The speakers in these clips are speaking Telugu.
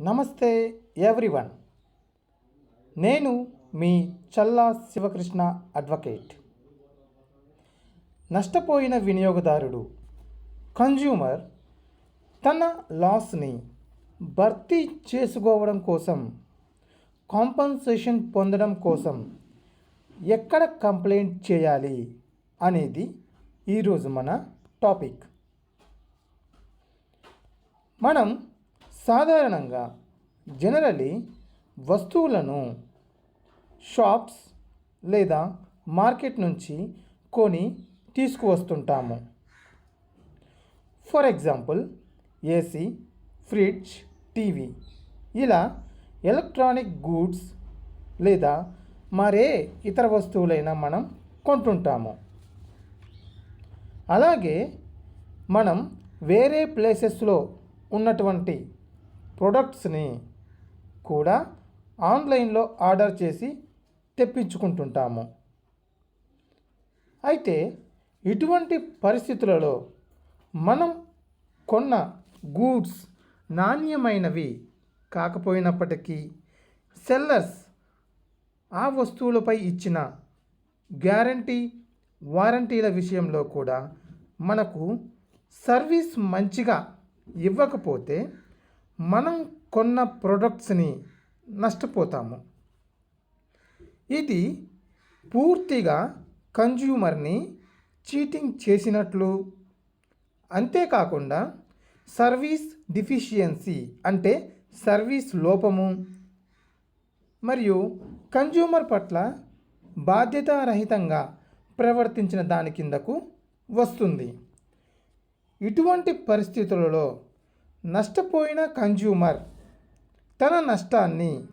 నమస్తే ఎవ్రీవన్. నేను మీ చల్లా శివకృష్ణ అడ్వకేట్. నష్టపోయిన వినియోగదారుడు కన్జ్యూమర్ తన లాస్ని భర్తీ చేసుకోవడం కోసం కాంపన్సేషన్ పొందడం కోసం ఎక్కడ కంప్లైంట్ చేయాలి అనేది ఈరోజు మన టాపిక్. మనం సాధారణంగా జనరలీ వస్తువులను షాప్స్ లేదా మార్కెట్ నుంచి కొని తీసుకువస్తుంటాము. For example AC fridge TV ఇలా ఎలక్ట్రానిక్ గూడ్స్ లేదా మరే ఇతర వస్తువులైనా మనం కొంటుంటాము. అలాగే మనం వేరే ప్లేసెస్లో ఉన్నటువంటి ప్రొడక్ట్స్ని కూడా ఆన్లైన్లో ఆర్డర్ చేసి తెప్పించుకుంటుంటాము. అయితే ఇటువంటి పరిస్థితులలో మనం కొన్న గూడ్స్ నాణ్యమైనవి కాకపోయినప్పటికీ సెల్లర్స్ ఆ వస్తువులపై ఇచ్చిన గ్యారంటీ వారంటీల విషయంలో కూడా మనకు సర్వీస్ మంచిగా ఇవ్వకపోతే మనం కొన్న ప్రొడక్ట్స్ని నష్టపోతాము. ఇది పూర్తిగా కన్జ్యూమర్ని చీటింగ్ చేసినట్లు. అంతేకాకుండా సర్వీస్ డిఫిషియన్సీ అంటే సర్వీస్ లోపము. మరియు కన్జ్యూమర్ పట్ల బాధ్యతారహితంగా ప్రవర్తించిన దాని కిందకు వస్తుంది. ఇటువంటి పరిస్థితులలో నష్టపోయిన కన్జ్యూమర్ తన నష్టాన్ని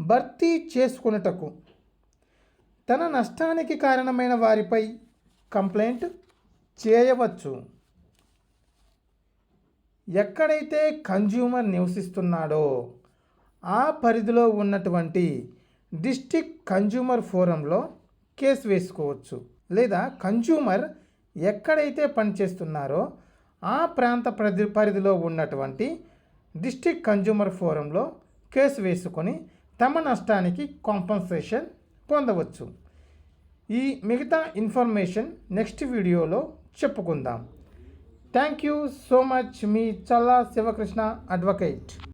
భర్తీ చేసుకొనుటకు తన నష్టానికి కారణమైన వారిపై కంప్లైంట్ చేయవచ్చు. ఎక్కడైతే కన్జ్యూమర్ నివసిస్తున్నాడో ఆ పరిధిలో ఉన్నటువంటి డిస్టిక్ కన్జ్యూమర్ ఫోరంలో కేసు వేసుకోవచ్చు. లేదా కన్జ్యూమర్ ఎక్కడైతే పనిచేస్తున్నారో ఆ ప్రాంత ప్రది పరిధిలో ఉన్నటువంటి డిస్టిక్ కన్జ్యూమర్ ఫోరంలో కేసు వేసుకొని తమ నష్టానికి కాంపన్సేషన్ పొందవచ్చు. ఈ మిగతా ఇన్ఫర్మేషన్ నెక్స్ట్ వీడియోలో చెప్పుకుందాం. థ్యాంక్ యూ సో మచ్ మీ చల్లా శివకృష్ణ అడ్వకేట్.